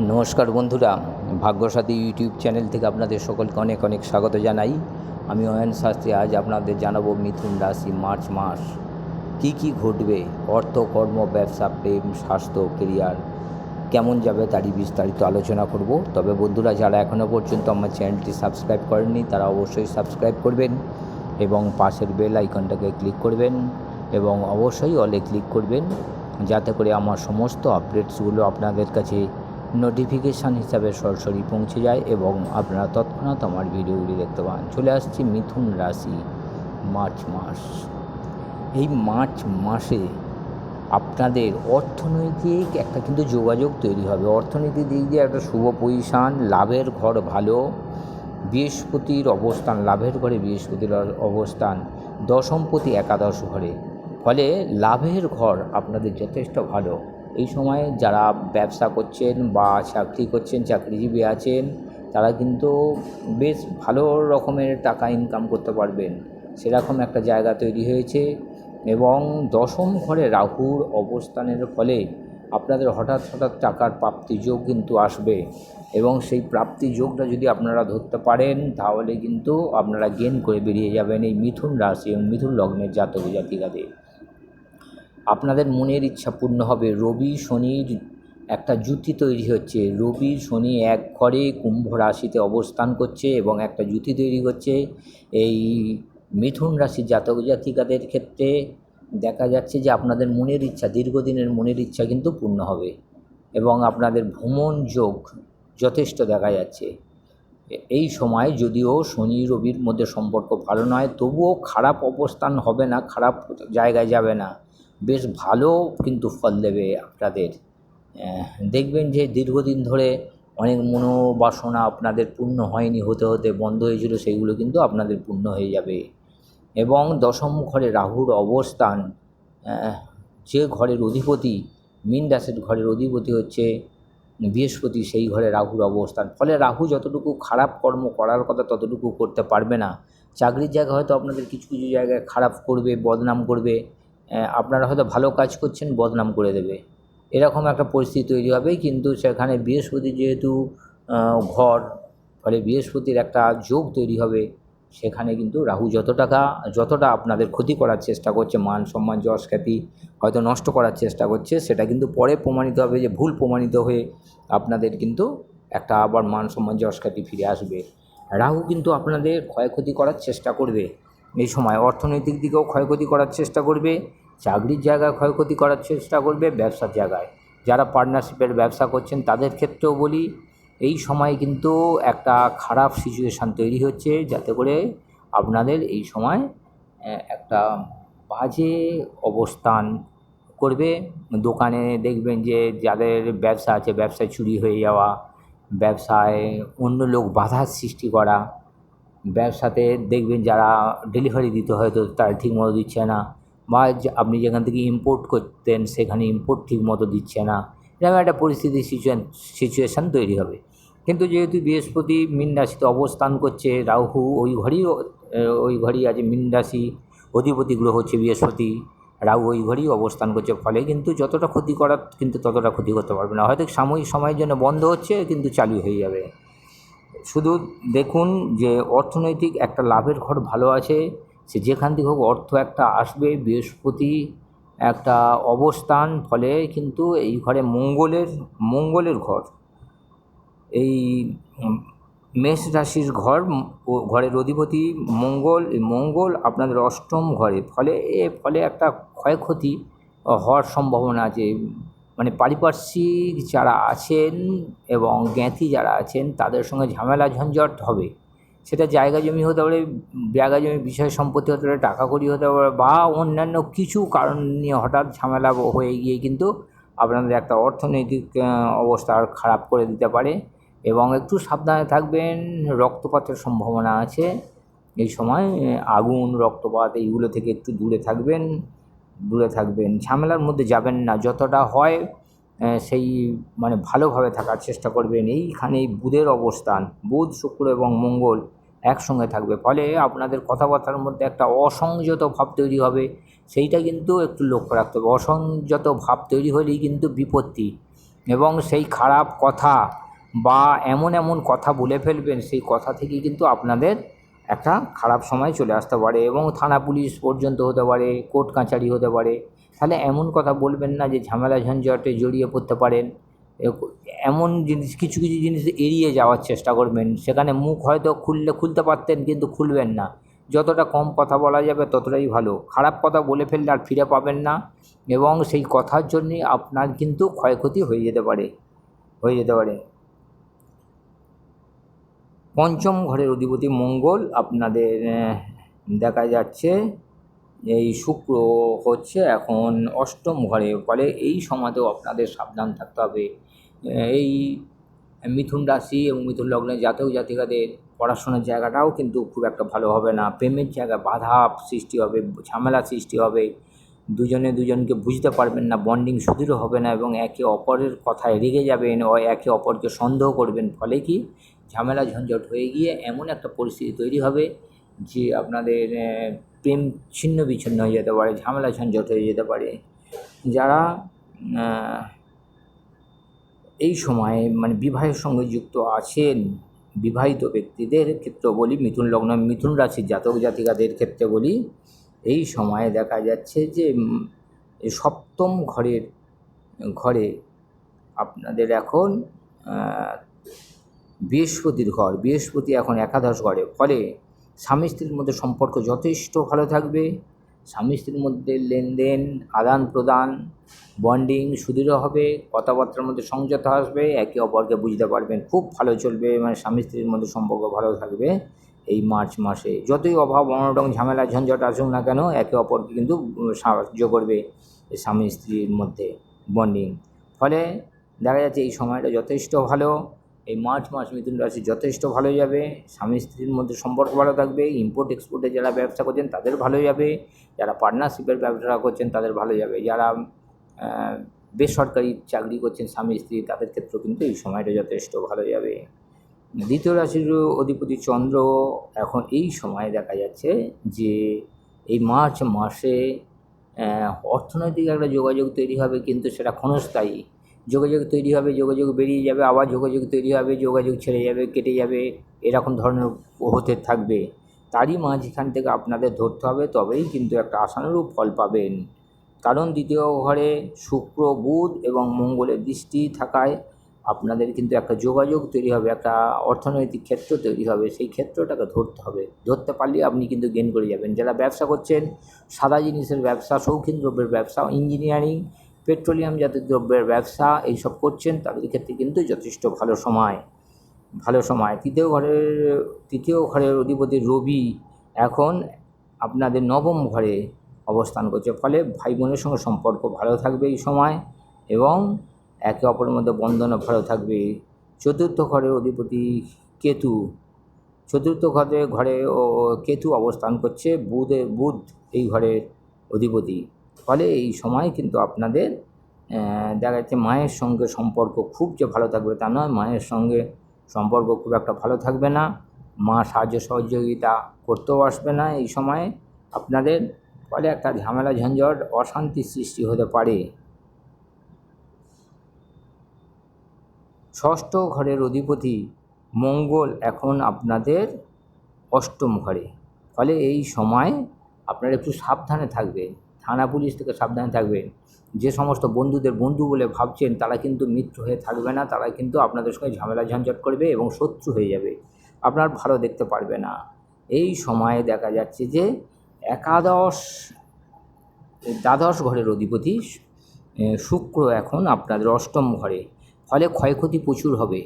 নমস্কার বন্ধুরা, ভাগ্যসাথী YouTube channel থেকে আপনাদের সকলকে অনেক অনেক স্বাগত জানাই। আমি অয়ন শাস্ত্রী, আজ আপনাদের জানাব মিথুন রাশি মার্চ মাস। কি কি ঘটবে? অর্থ, কর্ম, ব্যবসা, প্রেম, স্বাস্থ্য কেরিয়ার কেমন যাবে তারই বিস্তারিত আলোচনা করব। তবে বন্ধুরা, যারা এখনও পর্যন্ত আমার চ্যানেলটি সাবস্ক্রাইব করেননি, তারা অবশ্যই সাবস্ক্রাইব করবেন এবং পাশের বেল আইকনটাকে ক্লিক করবেন এবং অবশ্যই অলে ক্লিক করবেন, যাতে করে আমার সমস্ত আপডেটসগুলো আপনাদের কাছে নোটিফিকেশান হিসাবে সরাসরি পৌঁছে যায় এবং আপনারা তৎক্ষণাৎ আমার ভিডিওগুলি দেখতে পান। চলে আসছি মিথুন রাশি, মার্চ মাস। এই মার্চ মাসে আপনাদের অর্থনৈতিক একটা কিন্তু যোগাযোগ তৈরি হবে। অর্থনীতির দিক দিয়ে একটা শুভ পজিশান, লাভের ঘর ভালো, বৃহস্পতির অবস্থান, লাভের ঘরে বৃহস্পতির অবস্থান দশমপতি একাদশ ঘরে। ফলে লাভের ঘর আপনাদের যথেষ্ট ভালো। এই সময় যারা ব্যবসা করছেন বা চাকরি করছেন, চাকরিজীবী আছেন, তারা কিন্তু বেশ ভালো রকমের টাকা ইনকাম করতে পারবেন। সেরকম একটা জায়গা তৈরি হয়েছে এবং দশম ঘরে রাহুর অবস্থানের ফলে আপনাদের হঠাৎ হঠাৎ টাকার প্রাপ্তি যোগ কিন্তু আসবে এবং সেই প্রাপ্তি যোগটা যদি আপনারা ধরতে পারেন, তাহলে কিন্তু আপনারা গেন করে বেরিয়ে যাবেন এই মিথুন রাশি এবং মিথুন লগ্নের জাতক জাতিকাদের। আপনাদের মনের ইচ্ছা পূর্ণ হবে। রবি শনির একটা জুতি তৈরি হচ্ছে। রবি শনি এক ঘরে কুম্ভ রাশিতে অবস্থান করছে এবং একটা জুতি তৈরি হচ্ছে। এই মিথুন রাশির জাতক জাতিকাদের ক্ষেত্রে দেখা যাচ্ছে যে আপনাদের মনের ইচ্ছা, দীর্ঘদিনের মনের ইচ্ছা কিন্তু পূর্ণ হবে এবং আপনাদের ভ্রমণ যোগ যথেষ্ট দেখা যাচ্ছে। এই সময় যদিও শনি রবির মধ্যে সম্পর্ক ভালো নয়, তবুও খারাপ অবস্থান হবে না, খারাপ জায়গায় যাবে না। বেশ ভালো কিন্তু ফল দেবে আপনাদের। দেখবেন যে দীর্ঘদিন ধরে অনেক মনোবাসনা আপনাদের পূর্ণ হয়নি, হতে হতে বন্ধ হয়েছিল, সেইগুলো কিন্তু আপনাদের পূর্ণ হয়ে যাবে। এবং দশম ঘরে রাহুর অবস্থান যে ঘরের অধিপতি, মিন ঘরের অধিপতি হচ্ছে বৃহস্পতি, সেই ঘরে রাহুর অবস্থান। ফলে রাহু যতটুকু খারাপ কর্ম করার কথা ততটুকু করতে পারবে না। চাকরির জায়গা হয়তো আপনাদের কিছু কিছু জায়গায় খারাপ করবে, বদনাম করবে। আপনারা হয়তো ভালো কাজ করছেন, বদনাম করে দেবে। এরকম একটা পরিস্থিতি তৈরি হবে, কিন্তু সেখানে বৃহস্পতি যেহেতু ঘর, ফলে বৃহস্পতির একটা যোগ তৈরি হবে, সেখানে কিন্তু রাহু যত টাকা যতটা আপনাদের ক্ষতি করার চেষ্টা করছে, মান সম্মান, যশ খ্যাতি হয়তো নষ্ট করার চেষ্টা করছে, সেটা কিন্তু পরে প্রমাণিত হবে, যে ভুল প্রমাণিত হয়ে আপনাদের কিন্তু একটা আবার মান সম্মান, যশ খ্যাতি ফিরে আসবে। রাহু কিন্তু আপনাদের ক্ষয়ক্ষতি করার চেষ্টা করবে, এই সময় অর্থনৈতিক দিকেও ক্ষয়ক্ষতি করার চেষ্টা করবে চাকরির জায়গায় ক্ষয়ক্ষতি করার চেষ্টা করবে ব্যবসার জায়গায়। যারা পার্টনারশিপের ব্যবসা করছেন, তাদের ক্ষেত্রেও বলি, এই সময় কিন্তু একটা খারাপ সিচুয়েশান তৈরি হচ্ছে, যাতে করে আপনাদের এই সময় একটা বাজে অবস্থান করবে। দোকানে দেখবেন যে, যাদের ব্যবসা আছে, ব্যবসায় চুরি হয়ে যাওয়া, ব্যবসায় অন্য লোক বাধার সৃষ্টি করা, ব্যবসাতে দেখবেন যারা ডেলিভারি দিতে হয়তো তারা ঠিকমতো দিচ্ছে না। বা আপনি যেখান থেকে ইম্পোর্ট করতেন, সেখানে ইম্পোর্ট ঠিকমতো দিচ্ছে না। এরকম একটা পরিস্থিতি সিচুয়েশন সিচুয়েশান তৈরি হবে। কিন্তু যেহেতু বৃহস্পতি, মীন রাশিতে অবস্থান করছে, রাহু ওই ঘরেই ওই ঘরেই আছে, মীন রাশি অধিপতি গ্রহ হচ্ছে বৃহস্পতি, রাহু ওই ঘরেই অবস্থান করছে, ফলে কিন্তু যতটা ক্ষতি করার কিন্তু ততটা ক্ষতি করতে পারবে না। হয়তো সাময়িক সময়ের জন্য বন্ধ হচ্ছে, কিন্তু চালু হয়ে যাবে। শুধু দেখুন যে অর্থনৈতিক একটা লাভের ঘর ভালো আছে সে যেখান থেকে হোক অর্থ একটা আসবে, বৃহস্পতি একটা অবস্থান, ফলে কিন্তু এই ঘরে মঙ্গলের মঙ্গলের ঘর। এই মেষ রাশির ঘর ঘরের অধিপতি মঙ্গল, এই মঙ্গল আপনাদের অষ্টম ঘরে। ফলে, এ ফলে একটা ক্ষয়ক্ষতি হওয়ার সম্ভাবনা আছে। মানে পারিপার্শ্বিক যারা আছেন এবং জ্ঞাতি যারা আছেন, তাদের সঙ্গে ঝামেলা ঝঞ্ঝট হবে। সেটা জায়গা জমি হতে পারে, জায়গা জমি, বিষয় সম্পত্তি হতে পারে, টাকা কড়ি হতে পারে, বা অন্যান্য কিছু কারণ নিয়ে হঠাৎ ঝামেলা হয়ে গিয়ে কিন্তু আপনাদের একটা অর্থনৈতিক অবস্থা আর খারাপ করে দিতে পারে। এবং একটু সাবধানে থাকবেন, রক্তপাতের সম্ভাবনা আছে। এই সময় আগুন, রক্তপাত, এইগুলো থেকে একটু দূরে থাকবেন দূরে থাকবেন। ঝামেলার মধ্যে যাবেন না, যতটা হয় সেই মানে ভালোভাবে থাকার চেষ্টা করবেন এইখানে এই বুধের অবস্থান। বুধ, শুক্র এবং মঙ্গল একসঙ্গে থাকবে। ফলে আপনাদের কথাবার্তার মধ্যে একটা অসংযত ভাব তৈরি হবে। সেইটা কিন্তু একটু লক্ষ্য রাখতে হবে। অসংযত ভাব তৈরি হলেই কিন্তু বিপত্তি। এবং সেই খারাপ কথা বা এমন এমন কথা বলে ফেলবেন, সেই কথা থেকেই কিন্তু আপনাদের একটা খারাপ সময় চলে আসতে পারে এবং থানা পুলিশ পর্যন্ত হতে পারে, কোর্ট কাছারি হতে পারে। তাহলে এমন কথা বলবেন না যে ঝামেলা ঝঞ্ঝটে জড়িয়ে পড়তে পারেন। এমন জিনিস, কিছু কিছু জিনিস এড়িয়ে যাওয়ার চেষ্টা করবেন। সেখানে মুখ হয়তো খুললে খুলতে পারতেন কিন্তু খুলবেন না। যতটা কম কথা বলা যাবে ততটাই ভালো। খারাপ কথা বলে ফেললে আর ফিরে পাবেন না এবং সেই কথার জন্যই আপনার কিন্তু ক্ষয়ক্ষতি হয়ে যেতে পারে, হয়ে যেতে পারে। পঞ্চম ঘরের অধিপতি মঙ্গল আপনাদের দেখা যাচ্ছে এই শুক্র হচ্ছে এখন অষ্টম ঘরে, ফলে এই সময়তেও আপনাদের সাবধান থাকতে হবে। এই মিথুন রাশি এবং মিথুন লগ্নের জাতক জাতিকাদের পড়াশোনার জায়গাটাও কিন্তু খুব একটা ভালো হবে না। প্রেমের জায়গায় বাধা সৃষ্টি হবে, ঝামেলা সৃষ্টি হবে। দুজনে দুজনকে বুঝতে পারবেন না, বন্ডিং সুদৃঢ় হবে না এবং একে অপরের কথায় রেগে যাবেন ও একে অপরকে সন্দেহ করবেন। ফলে কি? ঝামেলা ঝঞ্ঝট হয়ে গিয়ে এমন একটা পরিস্থিতি তৈরি হবে যে আপনাদের প্রেম ছিন্ন বিচ্ছিন্ন হয়ে যেতে পারে, ঝামেলা ঝঞ্ঝট হয়ে যেতে পারে। যারা এই সময়ে মানে বিবাহের সঙ্গে যুক্ত আছেন বিবাহিত ব্যক্তিদের ক্ষেত্রে বলি, মিথুন লগ্ন, মিথুন রাশির জাতক জাতিকাদের ক্ষেত্রে বলি, এই সময়ে দেখা যাচ্ছে যে সপ্তম ঘরের, ঘরে আপনাদের এখন বৃহস্পতির ঘর। বৃহস্পতি এখন একাদশ ঘরে। ফলে স্বামী স্ত্রীর মধ্যে সম্পর্ক যথেষ্ট ভালো থাকবে। স্বামী স্ত্রীর মধ্যে লেনদেন, আদান প্রদান, বন্ডিং সুদৃঢ় হবে, কথাবার্তার মধ্যে সংযত আসবে, একে অপরকে বুঝতে পারবেন, খুব ভালো চলবে মানে স্বামী স্ত্রীর মধ্যে সম্পর্ক ভালো থাকবে এই মার্চ মাসে। যতই অভাব, অনটন, ঝামেলা, ঝঞ্ঝট আসুক না কেন, একে অপরকে কিন্তু সাহায্য করবে স্বামী স্ত্রীর মধ্যে বন্ডিং। ফলে দেখা যাচ্ছে এই সময়টা যথেষ্ট ভালো। এই মার্চ মাস মিথুন রাশি যথেষ্ট ভালো যাবে, স্বামী স্ত্রীর মধ্যে সম্পর্ক ভালো থাকবে ইম্পোর্ট এক্সপোর্টে যারা ব্যবসা করছেন তাদের ভালো যাবে, যারা পার্টনারশিপের ব্যবসা করছেন তাদের ভালো যাবে, যারা বেসরকারি চাকরি করছেন স্বামী স্ত্রী তাদের ক্ষেত্রেও কিন্তু এই সময়টা যথেষ্ট ভালো যাবে। দ্বিতীয় রাশির অধিপতি চন্দ্র এখন এই সময়ে দেখা যাচ্ছে যে এই মার্চ মাসে অর্থনৈতিক একটা যোগাযোগ তৈরি হবে কিন্তু সেটা ক্ষণস্থায়ী। যোগাযোগ তৈরি হবে, যোগাযোগ বেরিয়ে যাবে, আবার যোগাযোগ তৈরি হবে, যোগাযোগ ছেড়ে যাবে, কেটে যাবে, এরকম ধরনের হতে থাকবে। তারই মাঝখান থেকে আপনাদের ধরতে হবে, তবেই কিন্তু একটা আশানুরূপ ফল পাবেন। কারণ দ্বিতীয় ঘরে শুক্র, বুধ এবং মঙ্গলের দৃষ্টি থাকায় আপনাদের কিন্তু একটা যোগাযোগ তৈরি হবে, একটা অর্থনৈতিক ক্ষেত্র তৈরি হবে, সেই ক্ষেত্রটাকে ধরতে হবে। ধরতে পারলে আপনি কিন্তু গেন করে যাবেন। যারা ব্যবসা করছেন, সাদা জিনিসের ব্যবসা, শৌখিন দ্রব্যের ব্যবসা ইঞ্জিনিয়ারিং পেট্রোলিয়াম জাতীয় দ্রব্যের ব্যবসা এইসব করছেন, তাদের ক্ষেত্রে কিন্তু যথেষ্ট ভালো সময়। ভালো সময়। তৃতীয় ঘরের তৃতীয় ঘরের অধিপতি রবি এখন আপনাদের নবম ঘরে অবস্থান করছে। ফলে ভাই বোনের সঙ্গে সম্পর্ক ভালো থাকবে এই সময় এবং একে অপরের মধ্যে বন্ধনও ভালো থাকবে। চতুর্থ ঘরের অধিপতি কেতু। চতুর্থ ঘরে ঘরে কেতু অবস্থান করছে বুধে, বুধ এই ঘরের অধিপতি। ফলে এই সময় কিন্তু আপনাদের দেখা যাচ্ছে মায়ের সঙ্গে সম্পর্ক খুব যে ভালো থাকবে তা নয়। মায়ের সঙ্গে সম্পর্ক খুব একটা ভালো থাকবে না। মা সাহায্য সহযোগিতা করতেও আসবে না এই সময়ে। আপনাদের ফলে একটা ঝামেলা, ঝঞ্ঝট অশান্তির সৃষ্টি হতে পারে। ষষ্ঠ ঘরের অধিপতি মঙ্গল এখন আপনাদের অষ্টম ঘরে। ফলে এই সময় আপনারা একটু সাবধানে থাকবেন। থানা পুলিশ থেকে সাবধানে থাকবেন যে সমস্ত বন্ধুদের বন্ধু বলে ভাবছেন, তারা কিন্তু মিত্র হয়ে থাকবে না, তারা কিন্তু আপনাদের সঙ্গে ঝামেলা ঝঞ্ঝট করবে এবং শত্রু হয়ে যাবে। আপনার ভালো দেখতে পারবে না। এই সময়ে দেখা যাচ্ছে যে একাদশ, দ্বাদশ ঘরের অধিপতি শুক্র এখন আপনাদের অষ্টম ঘরে। ফলে ক্ষয়ক্ষতি প্রচুর হবে।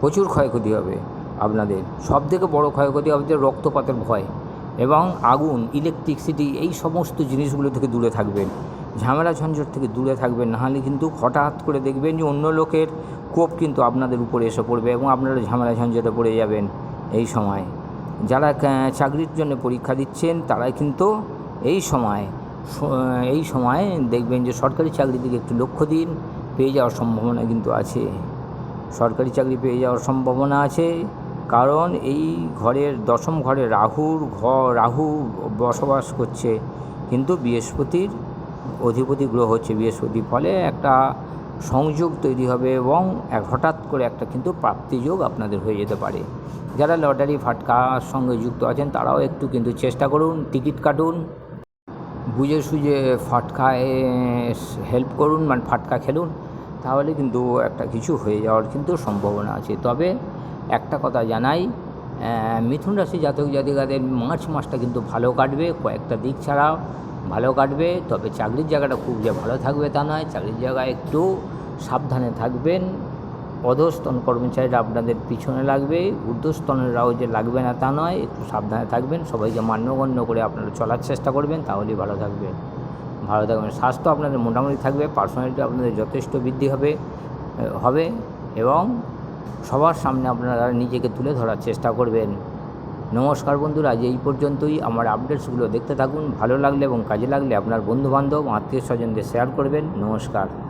প্রচুর ক্ষয়ক্ষতি হবে আপনাদের। সব থেকে বড় ক্ষয়ক্ষতি হবে যে রক্তপাতের ভয়। এবং আগুন ইলেকট্রিসিটি এই সমস্ত জিনিসগুলো থেকে দূরে থাকবেন। ঝামেলা ঝঞ্ঝট থেকে দূরে থাকবেন, নাহলে কিন্তু হঠাৎ করে দেখবেন যে অন্য লোকের কোপ কিন্তু আপনাদের উপরে এসে পড়বে এবং আপনারা ঝামেলা ঝঞ্ঝটে পড়ে যাবেন এই সময়। যারা চাকরির জন্য পরীক্ষা দিচ্ছেন, তারাই কিন্তু এই সময় এই সময় দেখবেন যে সরকারি চাকরির দিকে একটু লক্ষ্য দিন, পেয়ে যাওয়ার সম্ভাবনা কিন্তু আছে। সরকারি চাকরি পেয়ে যাওয়ার সম্ভাবনা আছে। কারণ এই ঘরের, দশম ঘরে রাহুর ঘর রাহু বসবাস করছে। কিন্তু বৃহস্পতির অধিপতি গ্রহ হচ্ছে বৃহস্পতি। ফলে একটা সংযোগ তৈরি হবে এবং এক হঠাৎ করে একটা কিন্তু প্রাপ্তিযোগ আপনাদের হয়ে যেতে পারে। যারা লটারি ফাটকার সঙ্গে যুক্ত আছেন, তারাও একটু কিন্তু চেষ্টা করুন, টিকিট কাটুন বুঝে সুঝে ফাটকায় হেল্প করুন মানে ফাটকা খেলুন, তাহলে কিন্তু একটা কিছু হয়ে যাওয়ার কিন্তু সম্ভাবনা আছে। তবে একটা কথা জানাই মিথুন রাশি জাতক জাতিকাদের মার্চ মাসটা কিন্তু ভালো কাটবে, কয়েকটা দিক ছাড়া ভালো কাটবে, তবে চাকরির জায়গাটা খুব যে ভালো থাকবে তা নয়, চাকরির জায়গায় একটু সাবধানে থাকবেন। অধস্তন কর্মচারীরা আপনাদের পিছনে লাগবে, ঊর্ধ্বস্তনেরাও যে লাগবে না তা নয়, একটু সাবধানে থাকবেন, সবাইকে মান্যগণ্য করে আপনারা চলার চেষ্টা করবেন, তাহলেই ভালো থাকবে। ভালো থাকবেন, স্বাস্থ্য আপনাদের মোটামুটি থাকবে পার্সোনালিটি আপনাদের যথেষ্ট বৃদ্ধি হবে হবে এবং সবার সামনে আপনারা নিজেকে তুলে ধরার চেষ্টা করবেন। নমস্কার বন্ধুরা, আজ এই পর্যন্তই। আমার আপডেটসগুলো দেখতে থাকুন। ভালো লাগলে এবং কাজে লাগলে আপনার বন্ধুবান্ধব, আত্মীয় স্বজনদের শেয়ার করবেন। নমস্কার।